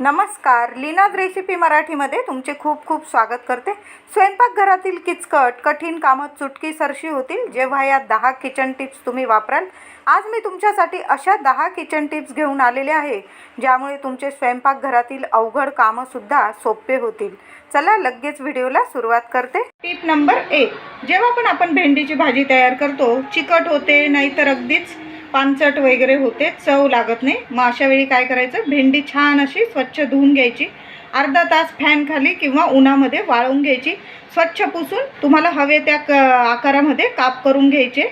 नमस्कार लीनाज रेसिपी मराठीमध्ये तुमचे खूप खूप स्वागत करते. स्वयंपाकघरातील किचकट कठीण कामं चुटकी सरशी होतील जेव्हा या दहा किचन टिप्स तुम्ही वापराल. आज मी तुमच्यासाठी अशा दहा किचन टिप्स घेऊन आलेले आहे ज्यामुळे तुमचे स्वयंपाकघरातील अवघड कामंसुद्धा सोपे होतील. चला लगेच व्हिडिओला सुरुवात करते. टिप नंबर एक जेव्हा पण आपण भेंडीची भाजी तयार करतो चिकट होते नाहीतर अगदीच पानचट वगैरे होते चव लागत नाही. मग अशा वेळी काय करायचं? भेंडी छान अशी स्वच्छ धुवून घ्यायची. अर्धा तास फॅनखाली किंवा उन्हामध्ये वाळवून घ्यायची. स्वच्छ पुसून तुम्हाला हवे त्या क आकारामध्ये काप करून घ्यायचे.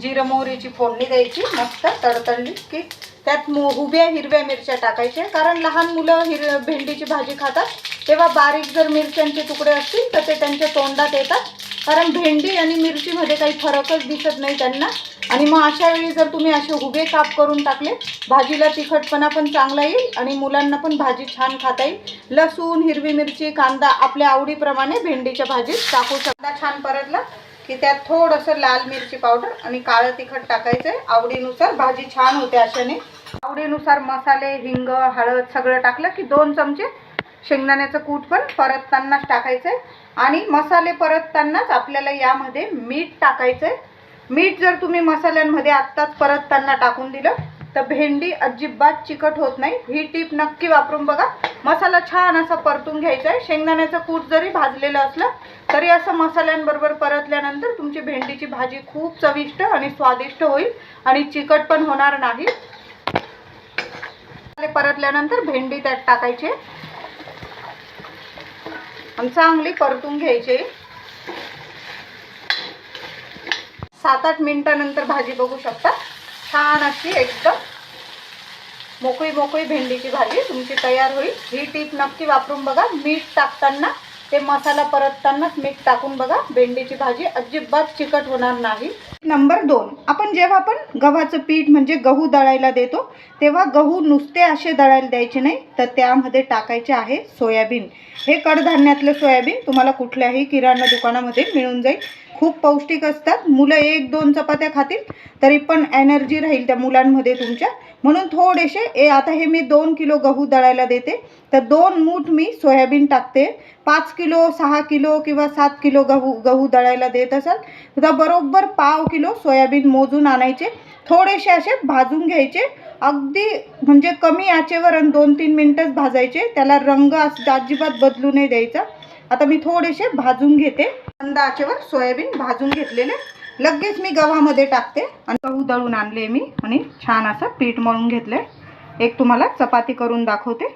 जिरं मोहरीची फोडणी द्यायची मस्त तडतडली की त्यात मो उभ्या हिरव्या मिरच्या टाकायच्या. कारण लहान मुलं हिर भेंडीची भाजी खातात. तेव्हा बारीक जर मिरच्यांचे तुकडे असतील तर ते त्यांच्या तोंडात येतात. कारण भेंडी आणि मिरचीमध्ये काही फरकच दिसत नाही त्यांना. आणि मग अशा वेळी जर तुम्ही असे उभे काप करून टाकले भाजीला तिखटपणा पण चांगला येईल आणि मुलांना पण भाजी छान खाता येईल. लसूण हिरवी मिरची कांदा आपल्या आवडीप्रमाणे भेंडीच्या भाजीत टाकू शकता. छान परतला. की त्यात थोडंसं लाल मिरची पावडर आणि काळं तिखट टाकायचं आहे आवडीनुसार भाजी छान होते अशाने. आवडीनुसार मसाले हिंग हळद सगळं टाकलं की दोन चमचे शेंगदाण्याचं कूट पण परततानाच टाकायचं आहे आणि मसाले परततानाच आपल्याला यामध्ये मीठ टाकायचं आहे मीठ जर तुम्ही मसाल्यांमध्ये आत्ताच परतताना टाकून दिलं तर भेंडी अजिबात चिकट होत नाही. ही टीप नक्की वापरून बघा. मसाला छान असा परतून घ्यायचा आहे. शेंगदाण्याचं कूट जरी भाजलेलं असलं तरी असं मसाल्यांबरोबर परतल्यानंतर तुमची भेंडीची भाजी खूप चविष्ट आणि स्वादिष्ट होईल आणि चिकट पण होणार नाही. परतल्यानंतर भेंडी त्यात टाकायची आणि चांगली परतून घ्यायची सात आठ मिनिटानंतर भाजी बघू शकता. छान अशी एकदम मोकळी मोकळी भेंडीची भाजी तुमची तयार होईल. ही टीप नक्की वापरून बघा. मीठ टाकताना ते मसाला परततानाच मीठ टाकून बघा. भेंडीची भाजी अजिबात चिकट होणार नाही. नंबर दोन आपण जेव्हा आपण गव्हाचं पीठ म्हणजे गहू दळायला देतो तेव्हा गहू नुसते असे दळायला द्यायचे नाही तर त्यामध्ये टाकायचे आहे सोयाबीन. हे कडधान्यातलं सोयाबीन तुम्हाला कुठल्याही किराणा दुकानामध्ये मिळून जाईल. खूप पौष्टिक असतात. मुलं एक दोन चपात्या खातील तरी पण एनर्जी राहील त्या मुलांमध्ये तुमच्या. म्हणून थोडेसे ए आता हे मी दोन किलो गहू दळायला देते तर दोन मूठ मी सोयाबीन टाकते. पाच किलो सहा किलो किंवा सात किलो गहू गहू दळायला देत असाल तर बरोबर पाव किलो सोयाबीन मोजून आणायचे. थोडेसे असे भाजून घ्यायचे. अगदी म्हणजे कमी आचेवर आणि दोन तीन मिनटंच भाजायचे. त्याला रंग असं अजिबात बदलू नाही द्यायचा. आता मी थोडेसे भाजून घेते. मंद आचेवर सोयाबीन भाजून घेतलेले. लगेच मी गव्हामध्ये टाकते. आणि गहू दळून आणले मी. आणि छान असं पीठ मळून घेतलं एक तुम्हाला चपाती करून दाखवते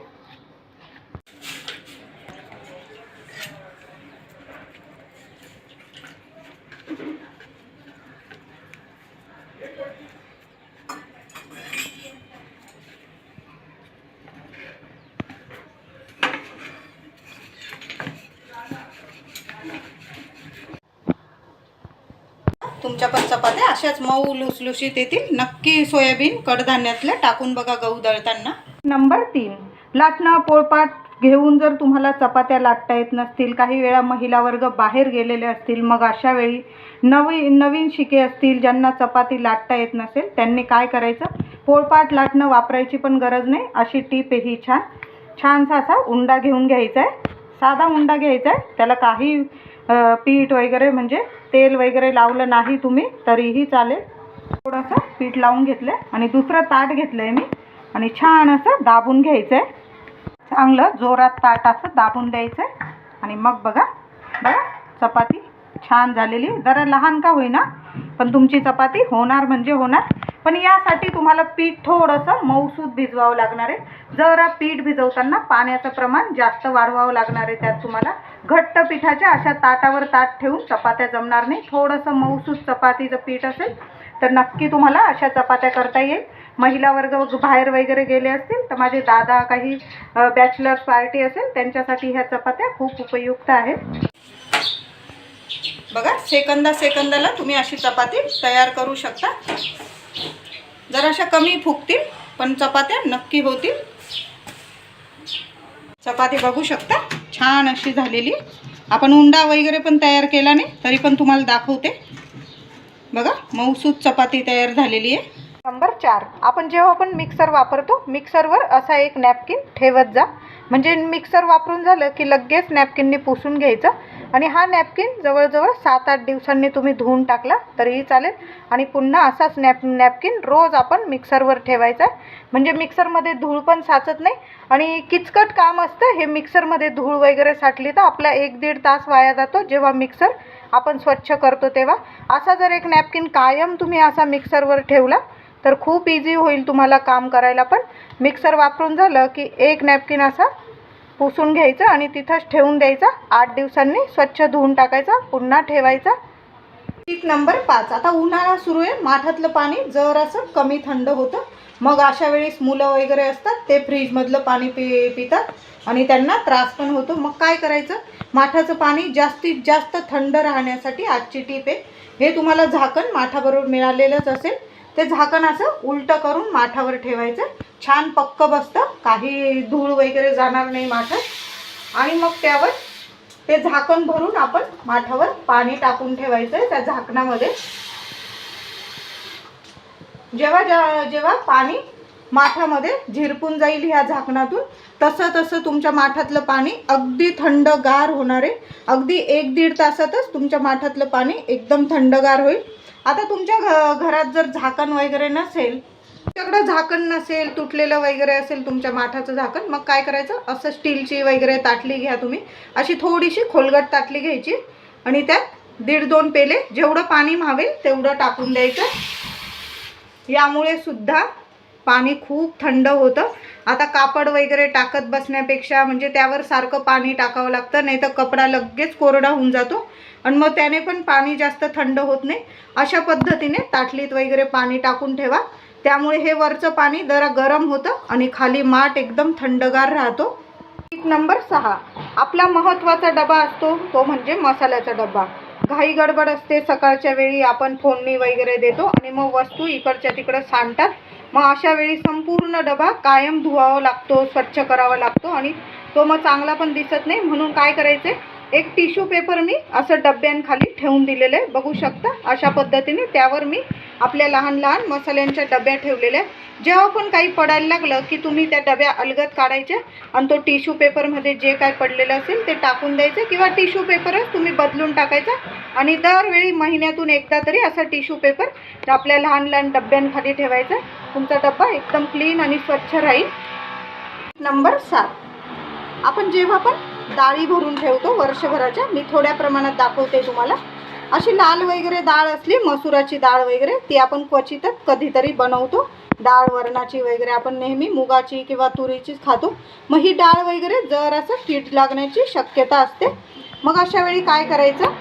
तुमच्या पण चपात्या अशाच मऊ लुसलुशीत येतील. नक्की सोयाबीन कडधान्यातल्या टाकून बघा गहू दळताना. नंबर तीन. लाटणं पोळपाट घेऊन जर तुम्हाला चपात्या लाटता येत नसतील काही वेळा महिला वर्ग बाहेर गेलेले असतील मग अशा वेळी नवी नवीन शिके असतील ज्यांना चपाती लाटता येत नसेल त्यांनी काय करायचं? पोळपाट लाटणं वापरायची पण गरज नाही. अशी टीप आहे ही छान. छानसा असा उंडा घेऊन घ्यायचा आहे साधा उंडा घ्यायचा आहे त्याला काही पीठ वगैरे म्हणजे तेल वगैरे लावलं नाही तुम्ही तरीही चालेल. थोडंसं पीठ लावून घेतलं आणि दुसरं ताट घेतलं आहे मी. आणि छान असं दाबून घ्यायचं आहे चांगलं जोरात ताट असं दाबून द्यायचं आहे आणि मग बघा बघा चपाती छान झालेली. जरा लहान का होईना पण तुमची चपाती होणार म्हणजे होणार. पण यासाठी तुम्हाला पीठ थोडंसं मऊसूद भिजवावं लागणार आहे. जरा पीठ भिजवताना पाण्याचं प्रमाण जास्त वाढवावं लागणार आहे त्यात तुम्हाला. घट्ट पिठाच्या अशा ताटावर ताट ठेवून चपात्या जमणार नाही. थोडंसं मऊसूद चपातीचं पीठ असेल तर नक्की तुम्हाला अशा चपात्या करता येईल. महिला वर्ग बाहेर वगैरे गेले असतील तर माझे दादा काही बॅचलर्स पार्टी असेल त्यांच्यासाठी ह्या चपात्या खूप उपयुक्त आहेत. बघा सेकंदा सेकंदाला तुम्ही अशी चपाती तयार करू शकता. जराशा कमी फुगतील पण चपात्या नक्की होतील. चपाती बघू शकता छान अशी झालेली. आपण उंडा वगैरे पण तयार केला नाही तरी पण तुम्हाला दाखवते. बघा मऊसूत चपाती तयार झालेली आहे. नंबर चार आपण जेव्हा आपण मिक्सर वापरतो मिक्सरवर असा एक नॅपकिन ठेवत जा. म्हणजे मिक्सर वापरून झालं की लगेच नॅपकिनने पुसून घ्यायचं. आणि हा नॅपकिन जवळजवळ सात आठ दिवसांनी तुम्ही धुवून टाकला तरीही चालेल. आणि पुन्हा असाच नॅप नॅपकिन रोज आपण मिक्सरवर ठेवायचा म्हणजे मिक्सरमध्ये धूळ पण साचत नाही. आणि किचकट काम असतं हे मिक्सरमध्ये धूळ वगैरे साठली तर आपला एक दीड तास वाया जातो. जेव्हा मिक्सर आपण स्वच्छ करतो तेव्हा. असा जर एक नॅपकिन कायम तुम्ही असा मिक्सरवर ठेवला तर खूप इझी होईल तुम्हाला काम करायला पण. मिक्सर वापरून झालं की एक नॅपकिन असा पुसून घ्यायचं आणि तिथंच ठेवून द्यायचा. आठ दिवसांनी स्वच्छ धुवून टाकायचा पुन्हा ठेवायचा. टीप नंबर पाच. आता उन्हाळा सुरू आहे. माठातलं पाणी जरासं कमी थंड होतं. मग अशा वेळेस मुलं वगैरे असतात ते फ्रीजमधलं पाणी पि पितात आणि त्यांना त्रास पण होतो. मग काय करायचं? माठाचं पाणी जास्तीत जास्त थंड राहण्यासाठी आजची टीप आहे. हे तुम्हाला झाकण माठाबरोबर मिळालेलंच असेल. ते झाकण असं उलटं करून माठावर ठेवायचं. छान पक्क बसतं. काही धूळ वगैरे जाणार नाही माठात. आणि मग त्यावर ते झाकण भरून आपण माठावर पाणी टाकून ठेवायचं त्या झाकणामध्ये. जेव्हा जेव्हा जेव्हा पाणी माठामध्ये झिरपून जाईल ह्या झाकणातून तसं तसं तुमच्या माठातलं पाणी अगदी थंडगार होणार आहे. अगदी एक दीड तासातच तुमच्या माठातलं पाणी एकदम थंडगार होईल. आता तुमच्या घ घरात जर झाकण वगैरे नसेल तुमच्याकडं झाकण नसेल तुटलेलं वगैरे असेल तुमच्या माठाचं झाकण मग काय करायचं? असं स्टीलची वगैरे ताटली घ्या तुम्ही. अशी थोडीशी खोलगट ताटली घ्यायची आणि त्यात दीड दोन पेले जेवढं पाणी मावेल तेवढं टाकून द्यायचं. यामुळे सुद्धा पाणी खूप थंड होतं. आता कापड वगैरे टाकत बसण्यापेक्षा म्हणजे त्यावर सारखं पाणी टाकावं लागतं नाही तर कपडा लगेच कोरडा होऊन जातो. आणि मग त्याने पण पाणी जास्त थंड होत नाही. अशा पद्धतीने ताटलीत वगैरे पाणी टाकून ठेवा. त्यामुळे हे वरचं पाणी जरा गरम होतं आणि खाली माठ एकदम थंडगार राहतो. एक नंबर सहा. आपला महत्त्वाचा डबा असतो तो म्हणजे मसाल्याचा डबा घाई गडबड असते सकाळच्या वेळी आपण फोडणी वगैरे देतो आणि मग वस्तू इकडच्या तिकडं सांडतात. मग अशा वेळी संपूर्ण डबा कायम धुवावा लागतो स्वच्छ करावा लागतो आणि तो मग चांगला पण दिसत नाही. म्हणून काय करायचं? एक टिश्यू पेपर मी असं डब्यांखाली ठेवून दिलेलं आहे. बघू शकता अशा पद्धतीने त्यावर मी आपल्या लहान लहान मसाल्यांच्या डब्या ठेवलेल्या आहेत. जेव्हा पण काही पडायला लागलं की तुम्ही त्या डब्या अलगत काढायच्या आणि तो टिश्यू पेपरमध्ये जे काय पडलेलं असेल ते टाकून द्यायचं किंवा टिश्यू पेपरच तुम्ही बदलून टाकायचा. आणि दरवेळी महिन्यातून एकदा तरी असा टिश्यू पेपर आपल्या लहान लहान डब्यांखाली ठेवायचा. तुमचा डब्बा एकदम क्लीन आणि स्वच्छ राहील. नंबर सात. आपण जेव्हा पण डाळी भरून ठेवतो वर्षभराच्या. मी थोड्या प्रमाणात दाखवते तुम्हाला. अशी लाल वगैरे डाळ असली मसुराची डाळ वगैरे ती आपण क्वचितच कधीतरी बनवतो. डाळ वरणाची वगैरे आपण नेहमी मुगाची किंवा तुरीचीच खातो. मग ही डाळ वगैरे जर असं कीड लागण्याची शक्यता असते. मग अशा वेळी काय करायचं?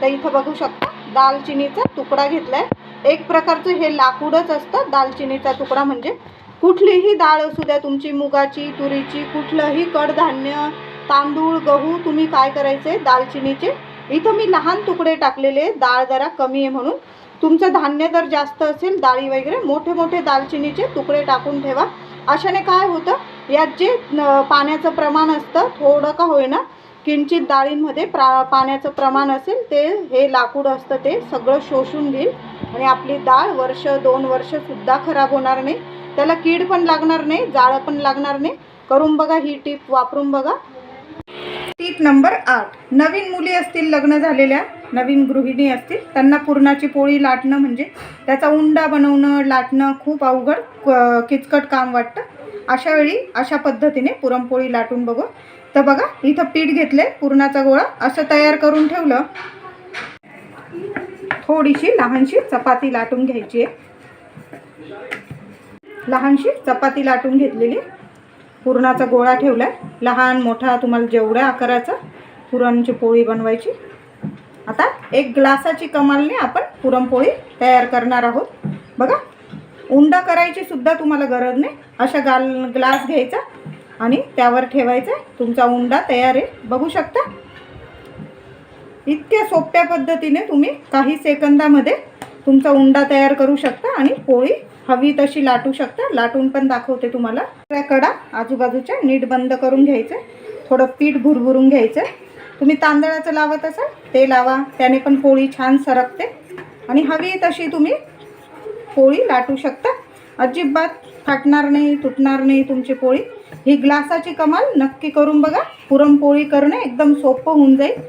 तर इथं बघू शकता दालचिनीचा तुकडा घेतला आहे एक प्रकारचं हे लाकूडच असतं दालचिनीचा तुकडा म्हणजे. कुठलीही डाळ असू द्या तुमची मुगाची तुरीची कुठलंही कडधान्य तांदूळ गहू तुम्ही काय करायचे? दालचिनीचे. इथं मी लहान तुकडे टाकलेले डाळ जरा कमी आहे म्हणून. तुमचं धान्य जर जास्त असेल डाळी वगैरे मोठे मोठे दालचिनीचे तुकडे टाकून ठेवा. अशाने काय होतं? यात जे पाण्याचं प्रमाण असतं थोडं का होईना किंचित डाळींमध्ये प्रा पाण्याचं प्रमाण असेल ते हे लाकूड असतं ते सगळं शोषून घेईल. आणि आपली डाळ वर्ष दोन वर्षसुद्धा खराब होणार नाही. त्याला कीड पण लागणार नाही जाळं पण लागणार नाही. करून बघा ही टीप वापरून बघा. टीप नंबर आठ. नवीन मुली असतील लग्न झालेल्या नवीन गृहिणी असतील त्यांना पुरणाची पोळी लाटणं म्हणजे त्याचा उंडा बनवणं लाटणं खूप अवघड क- किचकट काम वाटतं. अशा वेळी अशा पद्धतीने पुरणपोळी लाटून बघू तर बघा इथं पीठ घेतले पुरणाचा गोळा असं तयार करून ठेवलं. थोडीशी लहानशी चपाती लाटून घ्यायची आहे. लहानशी चपाती लाटून घेतलेली. पुरणाचा गोळा ठेवला आहे लहान मोठा तुम्हाला जेवढ्या आकाराचा पुरणची पोळी बनवायची. आता एक ग्लासाची कमालने आपण पुरणपोळी तयार करणार आहोत. बघा उंडा करायची सुद्धा तुम्हाला गरज नाही. अशा गाल ग्लास घ्यायचा आणि त्यावर ठेवायचा. तुमचा उंडा तयार आहे. बघू शकता? इतक्या सोप्या पद्धतीने तुम्ही काही सेकंदामध्ये तुमचा उंडा तयार करू शकता आणि पोळी हवी तशी लाटू शकता. लाटून पण दाखवते तुम्हाला. त्या कडा आजूबाजूच्या नीट बंद करून घ्यायचं. थोडं पीठ भुरभुरून घ्यायचं. तुम्ही तांदळाचं लावत असाल ते लावा. त्याने पण पोळी छान सरकते. आणि हवी तशी तुम्ही पोळी लाटू शकता. अजिबात फाटणार नाही तुटणार नाही तुमची पोळी. ही ग्लासाची कमाल. नक्की करून बघा. पुरणपोळी करणे एकदम सोपं होऊन जाईल.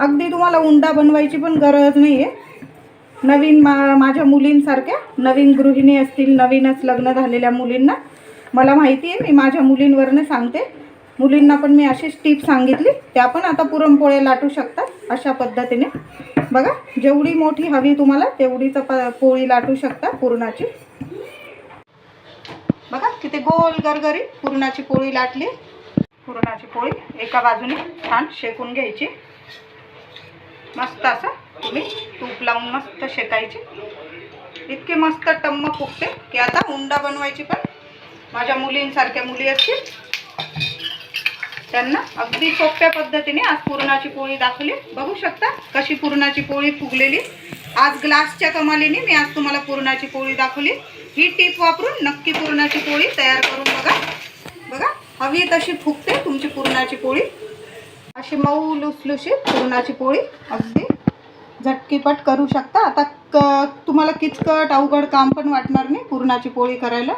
अगदी तुम्हाला उंडा बनवायची पण गरज नाही आहे नवीन मा माझ्या मुलींसारख्या नवीन गृहिणी असतील नवीनच लग्न झालेल्या मुलींना. मला माहिती आहे मी माझ्या मुलींवरनं सांगते. मुलींना पण मी अशीच टीप सांगितली. त्या पण आता पुरणपोळ्या लाटू शकतात अशा पद्धतीने. बघा जेवढी मोठी हवी तुम्हाला तेवढीच प पोळी लाटू शकता पुरणाची. बघा किती गोल गरगरी पुरणाची पोळी लाटली. पुरणाची पोळी एका बाजूने छान शेकून घ्यायची. मस्त असं तुम्ही तूप लावून मस्त शेकायची. इतके मस्त टम्म फुगते की आता उंडा बनवायची पण. माझ्या मुलींसारख्या मुली असतील. त्यांना अगदी सोप्या पद्धतीने आज पुरणाची पोळी दाखवली. बघू शकता कशी पुरणाची पोळी फुगलेली. आज ग्लासच्या कमालीने मी आज तुम्हाला पुरणाची पोळी दाखवली. ही टीप वापरून नक्की पुरणाची पोळी तयार करून बघा. बघा हवी तशी फुगते तुमची पुरणाची पोळी. अशी मऊ लुसलुशी पुरणाची पोळी. अगदी झटकीपट करू शकता. आता क तुम्हाला किचकट अवघड काम पण वाटणार नाही पुरणाची पोळी करायला.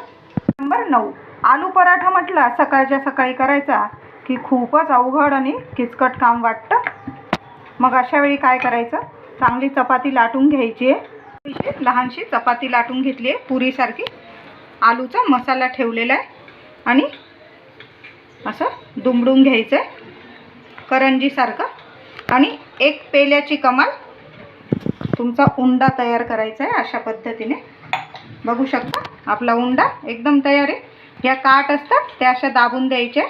नंबर नऊ. आलू पराठा म्हटला सकाळच्या सकाळी करायचा की खूपच अवघड आणि किचकट काम वाटतं. मग अशा वेळी काय करायचं? चांगली चपाती लाटून घ्यायची आहे. लहानशी चपाती लाटून घेतली आहे पुरीसारखी. आलूचा मसाला ठेवलेला आहे. आणि असं दुमडून घ्यायचं आहे करंजीसारखं. आणि एक पेल्याची कमाल तुमचा उंडा तयार करायचा आहे अशा पद्धतीने. बघू शकता आपला उंडा एकदम तयार आहे. ह्या काट असतात त्या अशा दाबून द्यायच्या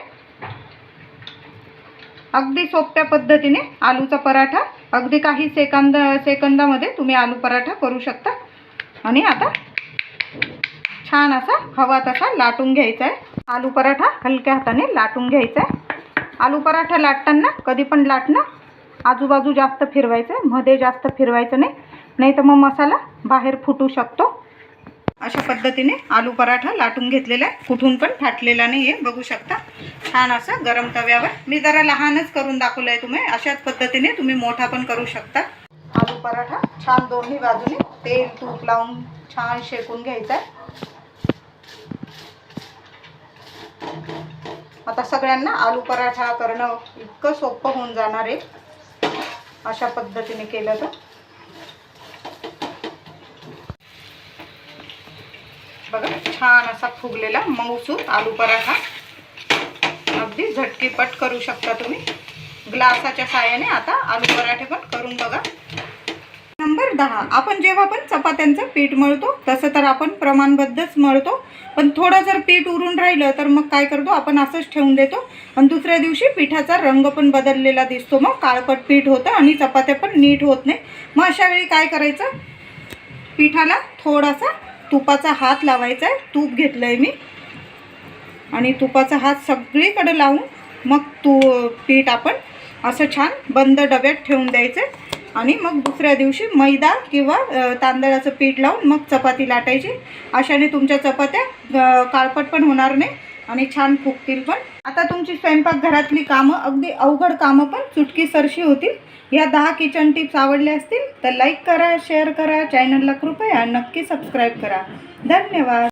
अगदी सोप्या पद्धतीने आलूचा पराठा अगदी काही सेकंद सेकंदामध्ये तुम्ही आलू पराठा करू शकता. आणि आता छान असा हवा तसा लाटून घ्यायचा आहे. आलू पराठा हलक्या हाताने लाटून घ्यायचा आहे. आलू पराठा लाटताना कधी पण लाटणं आजूबाजू जास्त फिरवायचं आहे मध्ये जास्त फिरवायचं नाही. नाही तर मग मसाला बाहेर फुटू शकतो. अशा पद्धतीने आलू पराठा लाटून घेतलेला आहे. कुठून पण फाटलेला नाही आहे बघू शकता. छान असं गरम तव्यावर. मी जरा लहानच करून दाखवलं आहे तुम्ही. अशाच पद्धतीने तुम्ही मोठा पण करू शकता. आलू पराठा छान दोन्ही बाजूने तेल तूप लावून छान शेकून घ्यायचा आहे आता सगळ्यांना आलू पराठा करणं इतकं सोपं होऊन जाणार आहे. अशा पद्धतीने केलं तर. बघा छान असा फुगलेला मऊसूर आलू पराठा. अगदी झटकीपट करू शकता तुम्ही. ग्लासाच्या साह्याने आता आलू पराठे पण करून बघा. नंबर दहा आपण जेव्हा पण चपात्यांचं पीठ मळतो तसं तर आपण प्रमाणबद्धच मळतो. पण थोडं जर पीठ उरून राहिलं तर मग काय करतो? आपण असंच ठेवून देतो. आणि दुसऱ्या दिवशी पिठाचा रंग पण बदललेला दिसतो. मग काळपट पीठ होतं आणि चपात्या पण नीट होत नाही. मग अशा वेळी काय करायचं? पिठाला थोडासा तुपाचा हात लावायचा आहे. तूप घेतलं आहे मी. आणि तुपाचा हात सगळीकडे लावून मग तू पीठ आपण असं छान बंद डब्यात ठेवून द्यायचं आणि मग दुसऱ्या दिवशी मैदा किंवा तांदळाचं पीठ लावून मग चपाती लाटायची. अशाने तुमच्या चपात्या काळपट पण होणार नाही आणि छान फुगतील पण. आता तुमची स्वयंपाकघरातली कामं अगदी अवघड कामं पण चुटकी सरशी होतील. या दहा किचन टिप्स आवडल्या असतील तर लाईक करा शेअर करा चॅनलला कृपया नक्की सबस्क्राईब करा. धन्यवाद.